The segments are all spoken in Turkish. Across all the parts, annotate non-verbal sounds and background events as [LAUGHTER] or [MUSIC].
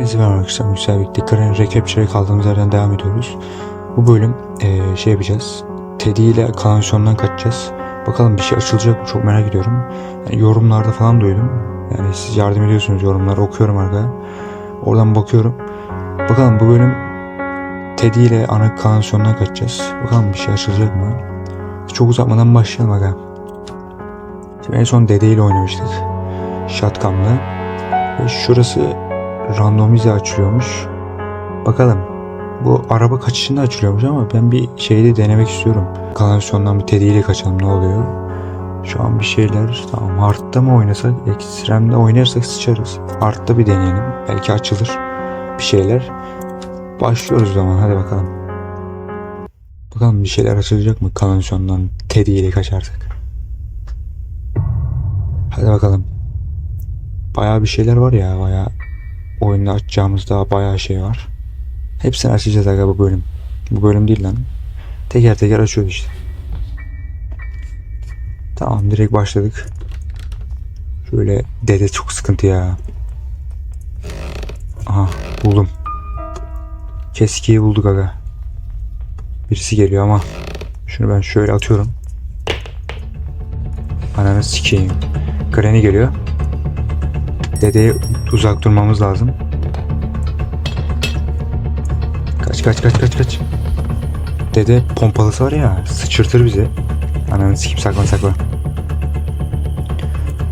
Biz var arkadaşlar birlikte Granny Recapture'e kaldığımız yerden devam ediyoruz. Bu bölüm eee, şey yapacağız. Teddy ile kanalizasyondan kaçacağız. Bakalım bir şey açılacak mı çok merak ediyorum. Yani yorumlarda falan duydum. Yani siz yardım ediyorsunuz yorumları okuyorum arkaya. Oradan bakıyorum. Bakalım bu bölüm Teddy ile ana kanalizasyondan kaçacağız. Bakalım bir şey açılacak mı? Çok uzatmadan başlayalım aga. Şimdi en son Dede ile oynamıştık. Shotgun'la. Şurası randomize açılıyormuş. Bakalım. Bu araba kaçışında açılıyormuş ama ben bir şeyde denemek istiyorum. Kanalizasyondan bir Teddy ile kaçalım ne oluyor? Şu an bir şeyler tamam hard'da mı oynasak ekstremde oynarsak sıçarız. Hard'da bir deneyelim. Belki açılır bir şeyler. Başlıyoruz o zaman hadi bakalım. Bakalım bir şeyler açılacak mı kanalizasyondan Teddy ile kaçarsak. Hadi bakalım. Bayağı bir şeyler var ya bayağı oyunda açacağımız daha bayağı şey var. Hepsini açacağız aga bu bölüm. Bu bölüm değil lan. Teker teker açıyoruz işte. Tamam direkt başladık. Şöyle dede çok sıkıntı ya. Aha buldum. Keskiyi bulduk aga. Birisi geliyor ama şunu ben şöyle atıyorum. Ananı sikeyim. Granny geliyor. Dedeye uzak durmamız lazım. Kaç kaç kaç kaç kaç. Dede pompalısı var ya sıçırtır bizi. Ananı sikeyim saklan saklan.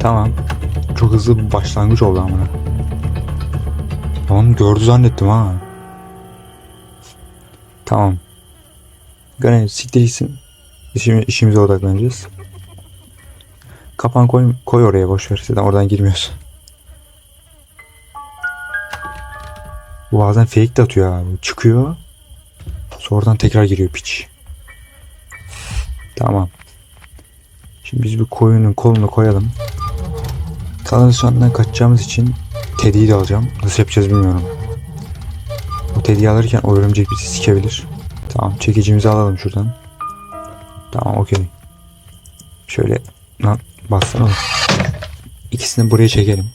Tamam. Çok hızlı bir başlangıç oldu amına. Lan gördü zannettim ha. Tamam. Granny siktir gitsin. İşimi, işimize odaklanacağız. Kapan koy, koy oraya boş ver. Zaten oradan girmiyorsun. Bu bazen fake de atıyor abi. Çıkıyor. Sonradan tekrar giriyor piç. Tamam. Şimdi biz bir koyunun kolunu koyalım. Kanalizasyondan kaçacağımız için Teddy'yi de alacağım. Nasıl yapacağız bilmiyorum. O Teddy'yi alırken o örümcek bizi sikebilir. Tamam çekicimizi alalım şuradan. Tamam okey. Şöyle lan bassana. İkisini buraya çekelim.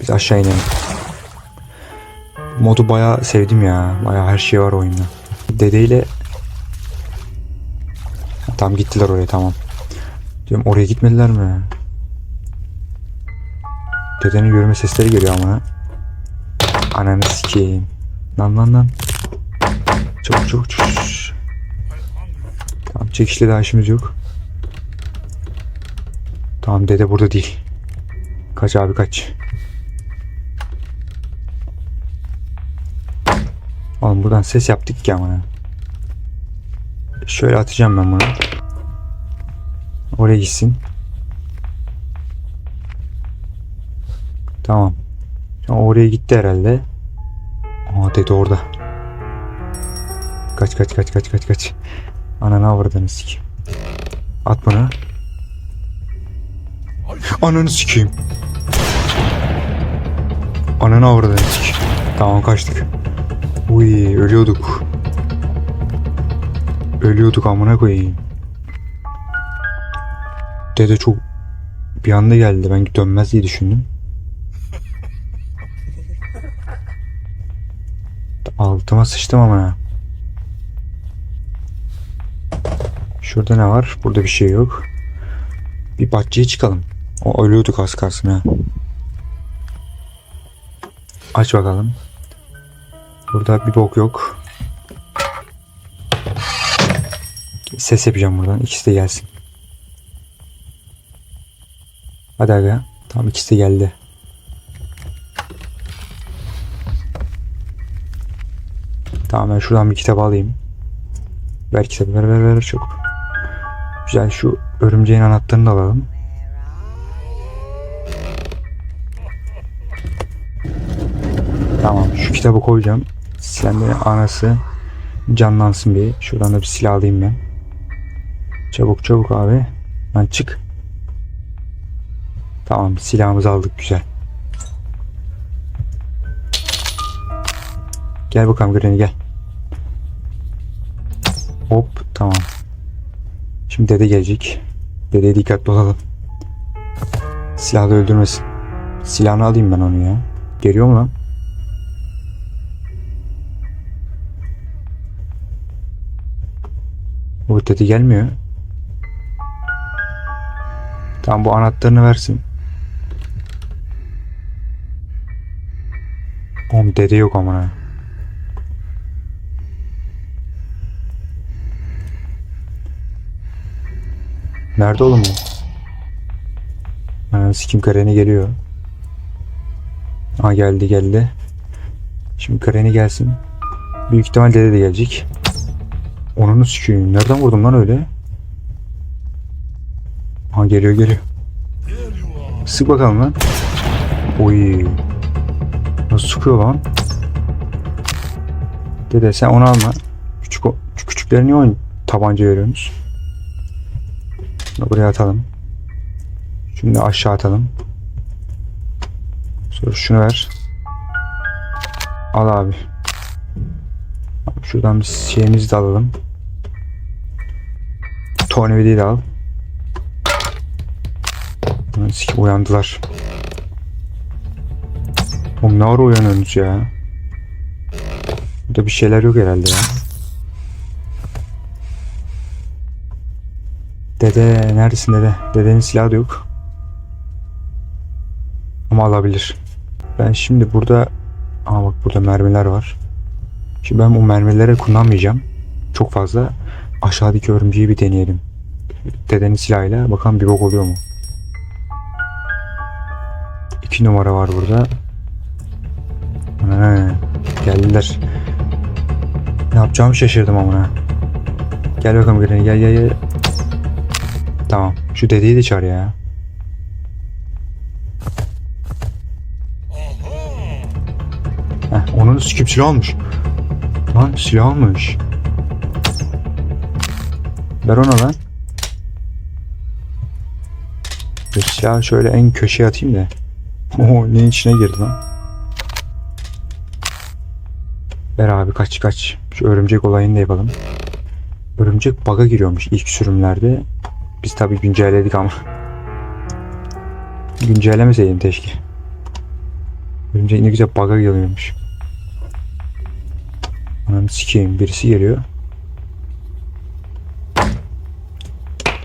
Biz aşağı inelim. Modu bayağı sevdim ya. Bayağı her şey var oyunda. Dedeyle Tamam gittiler oraya tamam. Diyorum oraya gitmediler mi? Dedenin yürüme sesleri geliyor ama. Ananı sikeyim. Lan lan lan. Çok çok çok. Tamam çekişle daha işimiz yok. Tamam dede burada değil. Kaç abi kaç. Oğlum buradan ses yaptık ki ama. Şöyle atacağım ben bunu. Oraya gitsin. Tamam. Şu oraya gitti herhalde. Aa dede orada. Kaç kaç kaç kaç kaç kaç. Ananı avradını sikeyim. At bunu. Ananı sikeyim. Ananı avradını sikeyim. Tamam kaçtık. Uy ölüyorduk. Ölüyorduk amına koyayım. Dede çok bir anda geldi. Ben dönmez diye düşündüm. Altıma sıçtım ama. Şurada ne var? Burada bir şey yok. Bir bahçeye çıkalım. O ölüyorduk az kalsın ha. Aç bakalım. Burada bir bok yok. Ses yapacağım buradan. İkisi de gelsin. Hadi aga. Tamam ikisi de geldi. Tamam ben şuradan bir kitap alayım. Ver kitabı ver ver ver çok. Güzel şu örümceğin anahtarını da alalım. Tamam şu kitabı koyacağım. Silenlerin anası canlansın bir. Şuradan da bir silah alayım ben. Çabuk çabuk abi. Lan çık. Tamam silahımızı aldık güzel. Gel bakalım Granny gel. Hop tamam. Şimdi dede gelecek. Dedeye dikkatli olalım. Silahla öldürmesin. Silahını alayım ben onu ya. Geliyor mu lan? O dedi gelmiyor. Tamam bu anahtarını versin. Oğlum dede yok amına. Nerede oğlum bu? Ha, sikim kareni geliyor. Ha geldi geldi. Şimdi kareni gelsin. Büyük ihtimal dede de gelecek. Onunu sikeyim. Nereden vurdum lan öyle? Ha geliyor geliyor. Sık bakalım lan. Oy. Nasıl sıkıyor lan? Dede sen onu alma. Küçük o, niye oyun tabanca veriyorsunuz? Şunu buraya atalım. Da aşağı atalım. Sonra şunu ver. Al abi. Şuradan bir şeyimizi de alalım. Tornavidayı de al. Sikim uyandılar. Oğlum ne ara uyanıyorsunuz ya? Burada bir şeyler yok herhalde ya. Dede neredesin dede? Dedenin silahı da yok. Ama alabilir. Ben şimdi burada... Aa bak burada mermiler var. Şimdi ben bu mermileri kullanmayacağım. Çok fazla. Aşağıdaki örümceği bir deneyelim. Dedenin silahıyla bakalım bir bok oluyor mu? İki numara var burada. Ha, geldiler. Ne yapacağımı şaşırdım amına. Gel bakalım Granny gel gel gel. Tamam. Şu dedeyi de çağır ya. Heh, onun sikip silah almış. Lan silah almış. Ver ona lan. Şu silahı şöyle en köşeye atayım da. Oo neyin içine girdi lan. Ver abi kaç kaç. Şu örümcek olayını da yapalım. Örümcek bug'a giriyormuş ilk sürümlerde. Biz tabi güncelledik ama. Güncellemeseydim keşke. Örümcek ne güzel bug'a geliyormuş. Ananı sikeyim birisi geliyor.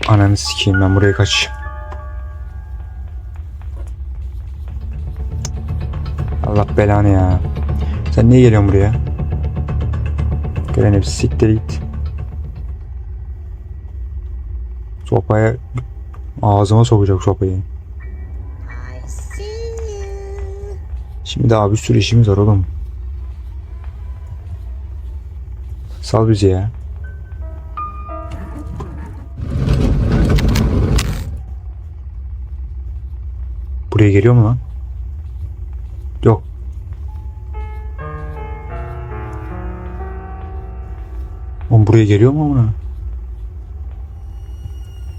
Ananı sikeyim ben buraya kaç. Allah belanı ya. Sen niye geliyorsun buraya? Gelen hepsi siktir git. Sopaya ağzıma sokacak sopayı. Şimdi daha bir sürü işimiz var oğlum. Sal bizi ya. Buraya geliyor mu lan? Yok. Oğlum buraya geliyor mu ona?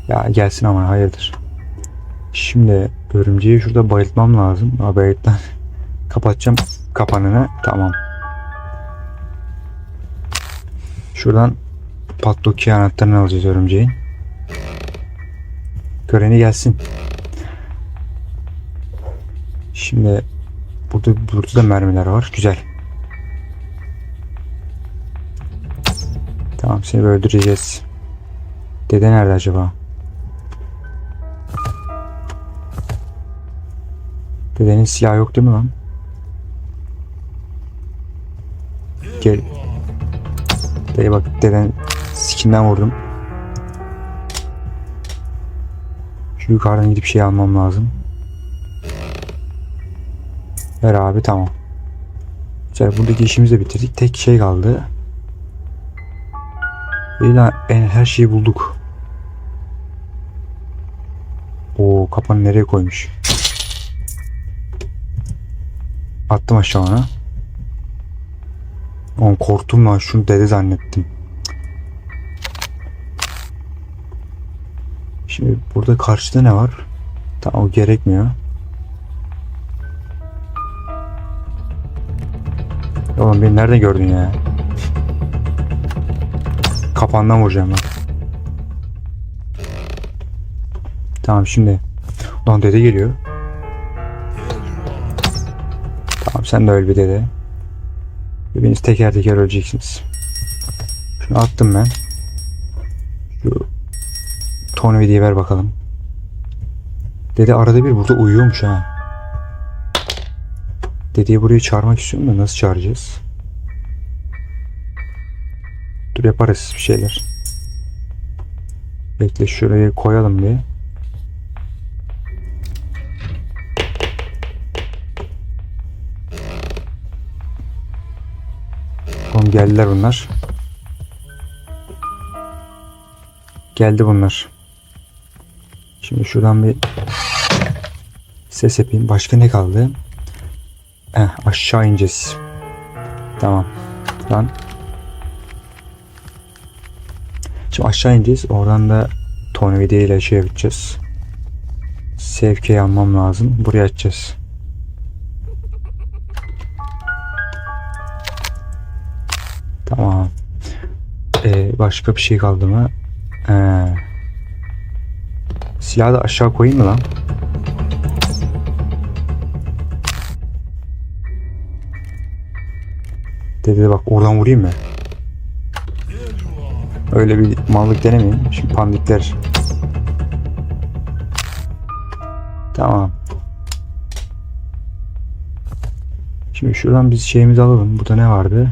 Ya gelsin ama hayırdır. Şimdi örümceği şurada bayıltmam lazım. Ha bayılttan. [LAUGHS] Kapatacağım kapanını. Tamam. Şuradan Padlock'i anahtarını alacağız örümceğin. Göreni gelsin. Şimdi burada burada da mermiler var. Güzel. Tamam seni öldüreceğiz. Dede nerede acaba? Dedenin silahı yok değil mi lan? Gel. Dayı bak deden sikinden vurdum. Şu yukarıdan gidip şey almam lazım. Ver abi tamam. Güzel buradaki işimizi de bitirdik. Tek şey kaldı. İyi lan en her şeyi bulduk. O kapanı nereye koymuş? Attım aşağı ona. Oğlum korktum lan şunu dede zannettim. Şimdi burada karşıda ne var? Tamam o gerekmiyor. Oğlum beni nerede gördün ya? Kapandan vuracağım ben. Tamam şimdi. Ulan dede geliyor. Tamam sen de öl bir dede. Hepiniz teker teker öleceksiniz. Şunu attım ben. Tornavidayı ver bakalım. Dede arada bir burada uyuyormuş ha. Dedeyi buraya çağırmak istiyorum da nasıl çağıracağız? Dur yaparız bir şeyler. Bekle şuraya koyalım bir. Geldiler bunlar. Geldi bunlar. Şimdi şuradan bir ses yapayım. Başka ne kaldı? Eh, aşağı ineceğiz. Tamam. Lan. Şimdi aşağı ineceğiz. Oradan da tornavida ile şey yapacağız. Sevkiyi almam lazım. Buraya açacağız. Başka bir şey kaldı mı? Ee, silahı da aşağı koyayım mı lan? Dede bak oradan vurayım mı? Öyle bir mallık denemeyeyim. Şimdi pandikler. Tamam. Şimdi şuradan biz şeyimizi alalım. Burada ne vardı?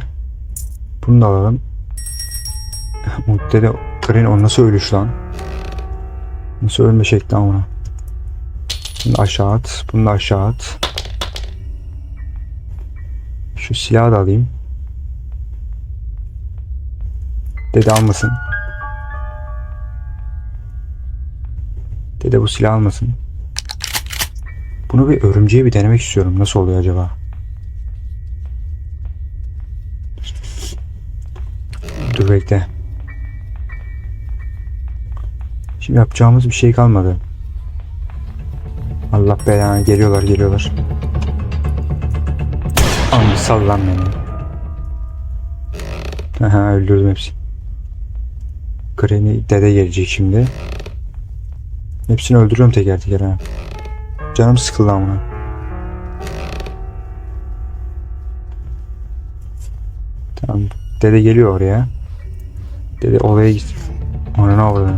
Bunu da alalım. Mutlede Karen o nasıl ölüş lan? Nasıl ölme şekli amına? Bunu da aşağı at. Bunu da aşağı at. Şu silahı da alayım. Dede almasın. Dede bu silah almasın. Bunu bir örümceğe bir denemek istiyorum. Nasıl oluyor acaba? Dur bekle. Yapacağımız bir şey kalmadı. Allah belanı geliyorlar geliyorlar. Abi sallan beni. Aha öldürdüm hepsini. Granny dede gelecek şimdi. Hepsini öldürüyorum teker teker ha. Canım sıkıldı amına. Tamam. Dede geliyor oraya. Dede olaya git. Ona ne oldu?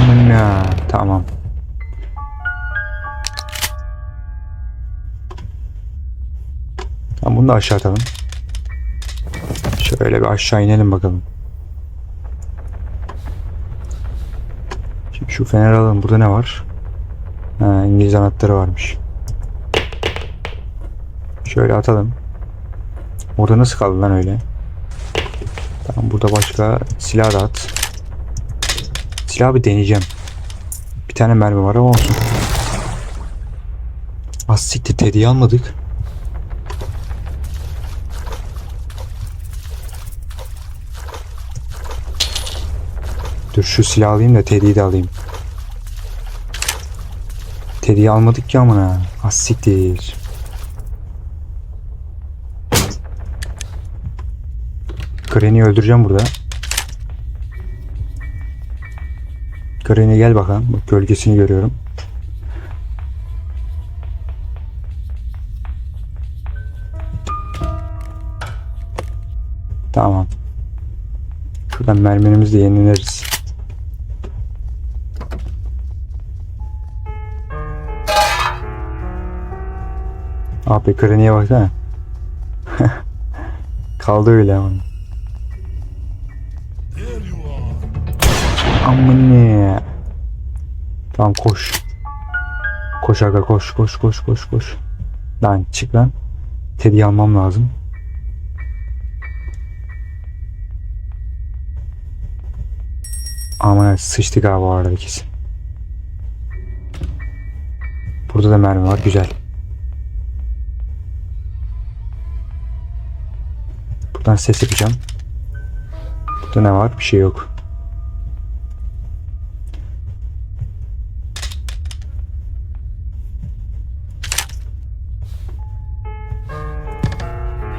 Amına. Tamam. Tamam bunu da aşağı atalım. Şöyle bir aşağı inelim bakalım. Şimdi şu fener alalım. Burada ne var? Ha, İngiliz anahtarı varmış. Şöyle atalım. Orada nasıl kaldı lan öyle? Tamam burada başka silah da at. Silahı bir deneyeceğim. Bir tane mermi var ama olsun. Az siktir Teddy'yi almadık. Dur şu silahı alayım da Teddy'yi de alayım. Teddy'yi almadık ki amına. Az siktir. Granny'i öldüreceğim burada. Granny gel bakalım. Bak gölgesini görüyorum. Tamam. Şuradan mermilerimizi de yenileriz. Abi Granny'e baksana. [LAUGHS] Kaldı öyle ama. Amına. Tamam koş. Koş aga koş koş koş koş koş. Lan çık lan. Teddy'yi almam lazım. Aman sıçtık abi o arada kesin. Burada da mermi var güzel. Buradan ses yapacağım. Burada ne var? Bir şey yok.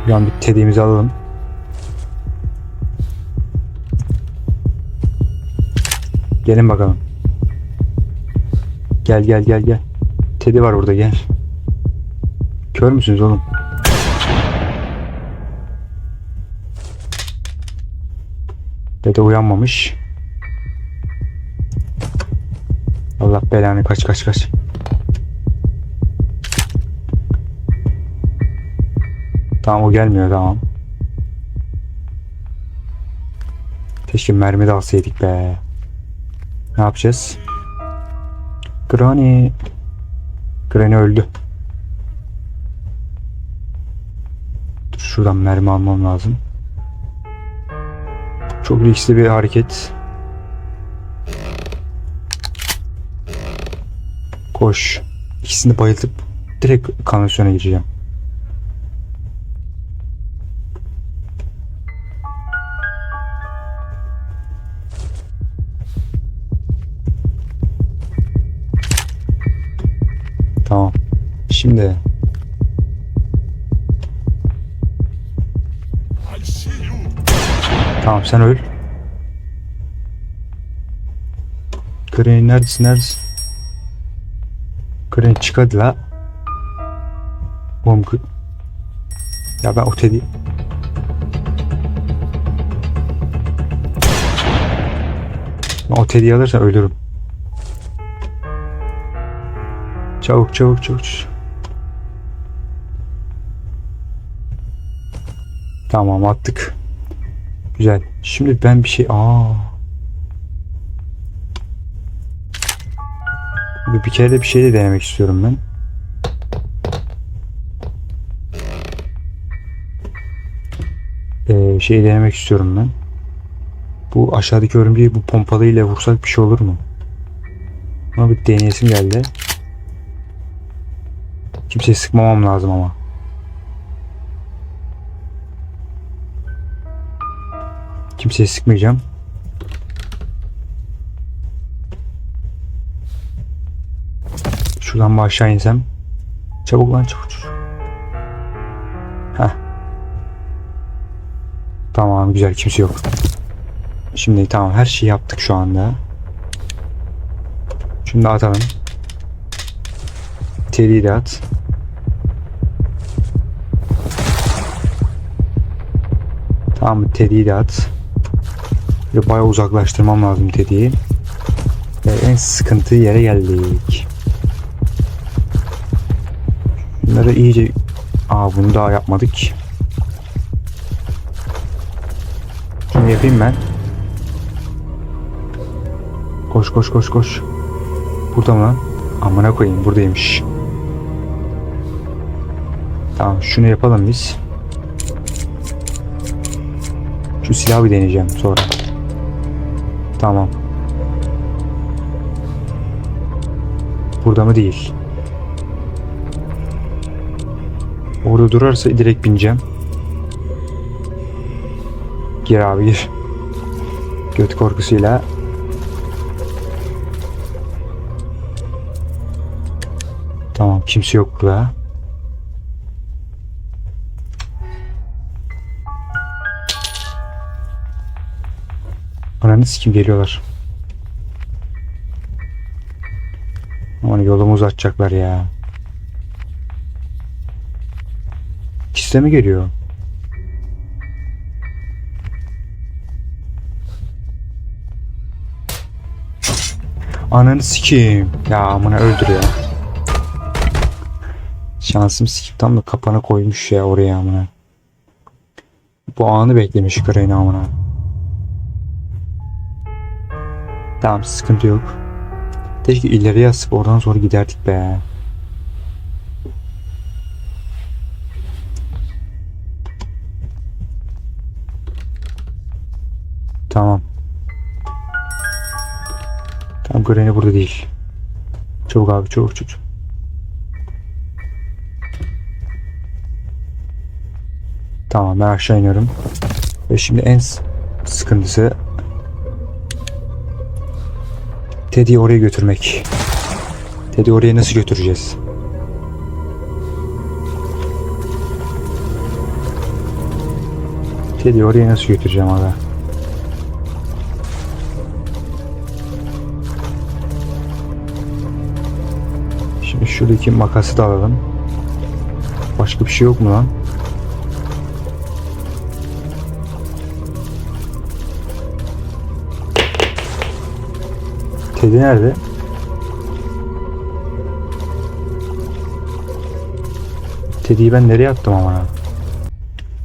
Bir an bir tediğimizi alalım. Gelin bakalım. Gel gel gel gel. Teddy var burada gel. Kör müsünüz oğlum? Dede uyanmamış. Allah belanı kaç kaç kaç. Tamam o gelmiyor tamam. Keşke mermi de alsaydık be. Ne yapacağız? Granny. Granny öldü. Dur şuradan mermi almam lazım. Çok riskli bir hareket. Koş. İkisini bayıltıp direkt kanalizasyona gireceğim. Sen öl. Granny neredesin neredesin? Granny çık hadi la. Kı- Ya ben o Teddy... Ben o Teddy'yi alırsam ölürüm. Çabuk çabuk çabuk. Tamam attık. Güzel. Şimdi ben bir şey... Aa. Bir, kere de bir şey de denemek istiyorum ben. Ee, şey denemek istiyorum ben. Bu aşağıdaki örümceği bu pompalıyla vursak bir şey olur mu? Ama bir deneyesim geldi. Kimseye sıkmamam lazım ama. Kimseye sıkmayacağım. Şuradan bir aşağı insem. Çabuk lan çabuk çabuk. Heh. Tamam güzel kimse yok. Şimdi tamam her şeyi yaptık şu anda. Da atalım. Teddy'yi de at. Tamam Teddy'yi de at. Böyle bayağı uzaklaştırmam lazım Teddy'yi. Ve en sıkıntı yere geldik. Bunları iyice... Aa bunu daha yapmadık. Şunu yapayım ben. Koş koş koş koş. Burada mı lan? Amına koyayım buradaymış. Tamam şunu yapalım biz. Şu silahı bir deneyeceğim sonra. Tamam. Burada mı değil. Orada durarsa direkt bineceğim. Gir abi gir. Göt korkusuyla. Tamam kimse yok burada. Ananı sikim geliyorlar. Aman yolumu uzatacaklar ya. İkisi de mi geliyor? Ananı sikeyim. Ya amına öldür ya. Şansım sikip tam da kapana koymuş ya oraya amına. Bu anı beklemiş Grey'ni amına. Tamam sıkıntı yok. Keşke ileriye asıp oradan sonra giderdik be. Tamam. Tamam Granny burada değil. Çabuk abi çabuk çabuk. Tamam ben aşağı iniyorum. Ve şimdi en sıkıntısı Teddy'yi oraya götürmek. Teddy oraya nasıl götüreceğiz? Teddy oraya nasıl götüreceğim aga? Şimdi şuradaki makası da alalım. Başka bir şey yok mu lan? Kedi nerede? Tediyi ben nereye attım ama? ya?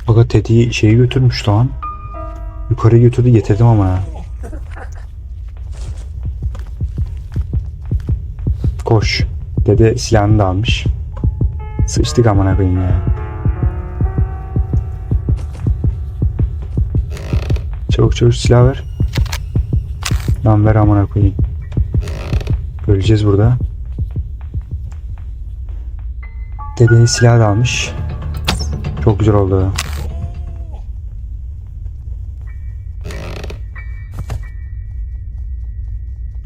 Baka Tediyi şeyi götürmüş lan. Yukarı götürdü getirdim ama. ya. Koş. Dede silahını da almış. Sıçtık amına koyayım ya. Çabuk çabuk silah ver. Lan ver amına koyayım. Öleceğiz burada. Dedenin silahı da almış. Çok güzel oldu.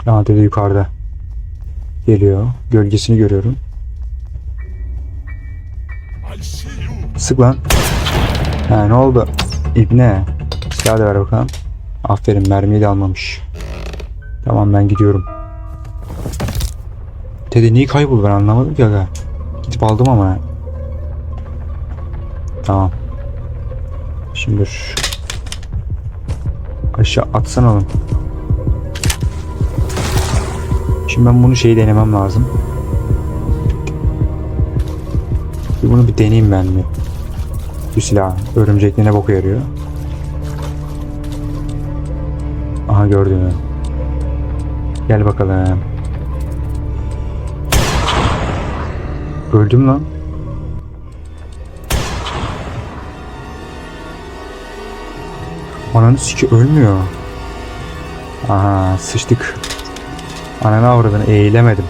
Aa dede yukarıda. Geliyor. Gölgesini görüyorum. Sık lan. Ha ne oldu? İbne. Silahı da ver bakalım. Aferin mermiyi de almamış. Tamam ben gidiyorum. Dede niye kayboldu ben anlamadım ki aga. Gidip aldım ama. Tamam. Şimdi şu... Aşağı atsana oğlum. Şimdi ben bunu şeyi denemem lazım. Bunu bir deneyeyim ben mi? Bu silah örümcekle ne boku yarıyor? Aha gördüm. Gel bakalım. Öldüm lan. Ananı siki ölmüyor. Aha sıçtık. Ananı avradını eğilemedim.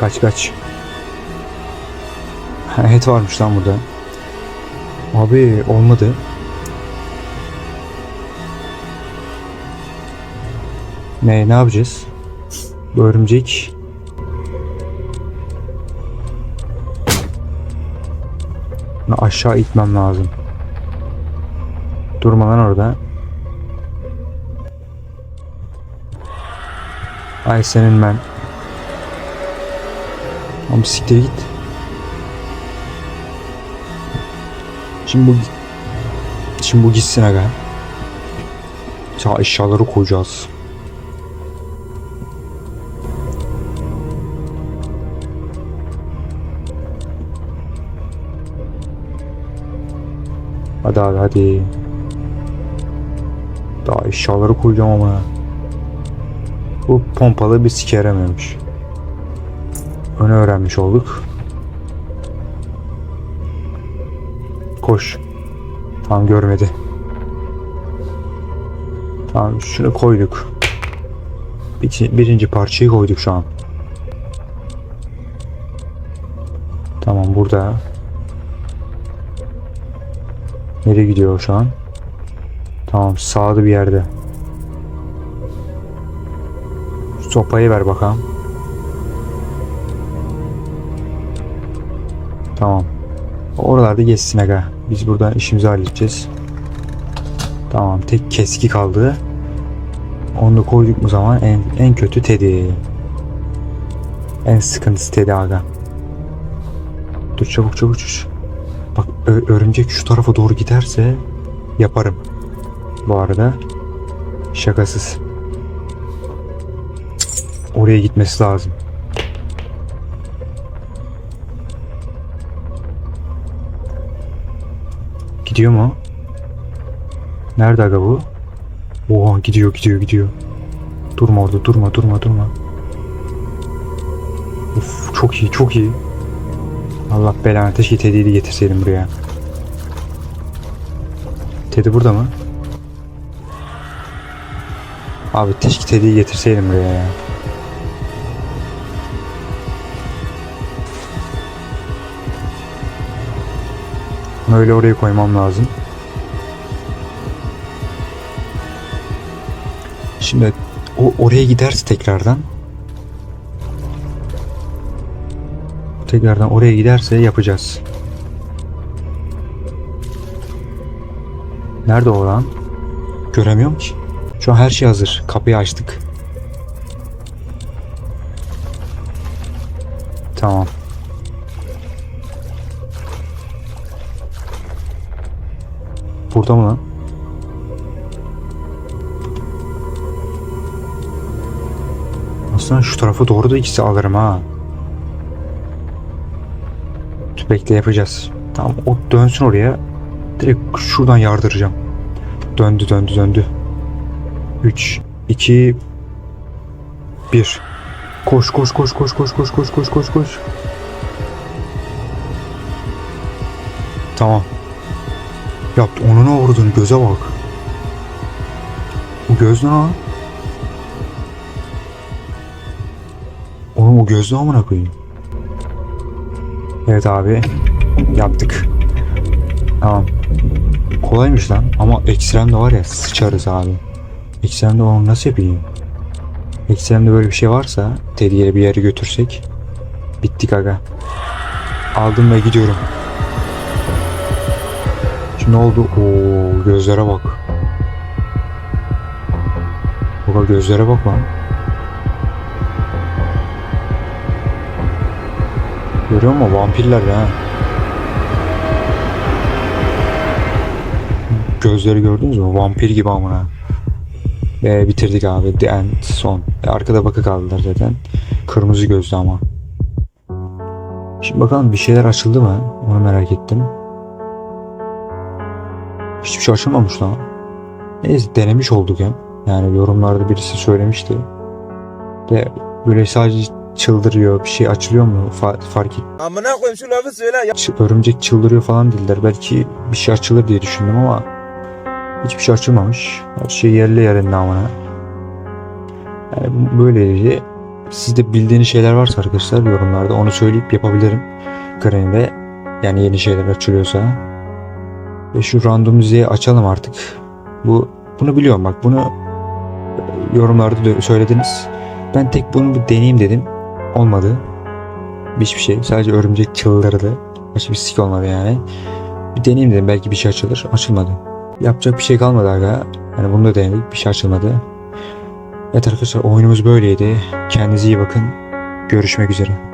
Kaç kaç. Et varmış lan burada. Abi olmadı. Ne ne yapacağız? Bu örümcek. Bunu aşağı itmem lazım. Durma lan orada. Ay senin ben. Ama siktir git. Şimdi bu Şimdi bu gitsin aga. Ya eşyaları koyacağız. Hadi abi hadi. Daha eşyaları koyacağım ama. Bu pompalı bir sike yaramıyormuş. Onu öğrenmiş olduk. Koş. Tamam görmedi. Tamam şunu koyduk. Bir, birinci parçayı koyduk şu an. Tamam burada. Nereye gidiyor şu an? Tamam sağda bir yerde. Şu Sopayı ver bakalım. Tamam. Oralarda geçsin aga. Biz burada işimizi halledeceğiz. Tamam tek keski kaldı. Onu da koyduk mu zaman en, en kötü Teddy. En sıkıntısı Teddy aga. Dur çabuk çabuk çabuk. Ö- örümcek şu tarafa doğru giderse yaparım. Bu arada şakasız. Oraya gitmesi lazım. Gidiyor mu? Nerede aga bu? Oha gidiyor gidiyor gidiyor. Durma orada durma durma durma. Of çok iyi çok iyi. Allah belanı keşke Teddy'yi de getirseydim buraya. Teddy burada mı? Abi keşke Teddy'yi getirseydim buraya ya. Bunu öyle oraya koymam lazım. Şimdi o oraya giderse tekrardan tekrardan oraya giderse yapacağız. Nerede o lan? Göremiyorum ki. Şu an her şey hazır. Kapıyı açtık. Tamam. Burada mı lan? Aslında şu tarafa doğru da ikisi alırım ha. Bekle yapacağız. Tamam o dönsün oraya. Direkt şuradan yardıracağım. Döndü döndü döndü. 3, 2, 1. Koş koş koş koş koş koş koş koş koş koş. Tamam. Yaptı. Onu ne vurdun? Göze bak. O göz ne lan? Oğlum o göz ne amına koyayım? Evet abi. Yaptık. Tamam. Kolaymış lan ama ekstremde var ya sıçarız abi. Ekstremde onu nasıl yapayım? Ekstremde böyle bir şey varsa Teddy'ye bir yere götürsek bittik aga. Aldım ve gidiyorum. Şimdi ne oldu? Oo gözlere bak. Baba gözlere bak lan. Görüyor musun? Vampirler ha. Gözleri gördünüz mü? Vampir gibi amına. Ve bitirdik abi. The end. Son. E, arkada bakı kaldılar zaten. Kırmızı gözlü ama. Şimdi bakalım bir şeyler açıldı mı? Onu merak ettim. Hiçbir şey açılmamış lan. Neyse denemiş olduk hem. Yani yorumlarda birisi söylemişti. De böyle sadece çıldırıyor bir şey açılıyor mu Fa- fark et. Amına koyayım şu lafı söyle ya. Ç- Örümcek çıldırıyor falan dediler. Belki bir şey açılır diye düşündüm ama hiçbir şey açılmamış. Her şey yerli yerinde amına. Yani bu- böyleydi. Sizde bildiğiniz şeyler varsa arkadaşlar yorumlarda onu söyleyip yapabilirim. Green'de yani yeni şeyler açılıyorsa. Ve şu randomizeyi açalım artık. Bu bunu biliyorum bak bunu e, yorumlarda da söylediniz. Ben tek bunu bir deneyeyim dedim. Olmadı. Hiçbir şey. Sadece örümcek çıldırdı. Başka bir sik olmadı yani. Bir deneyeyim dedim. Belki bir şey açılır. Açılmadı. Yapacak bir şey kalmadı aga. Yani bunu da denedik. Bir şey açılmadı. Evet arkadaşlar oyunumuz böyleydi. Kendinize iyi bakın. Görüşmek üzere.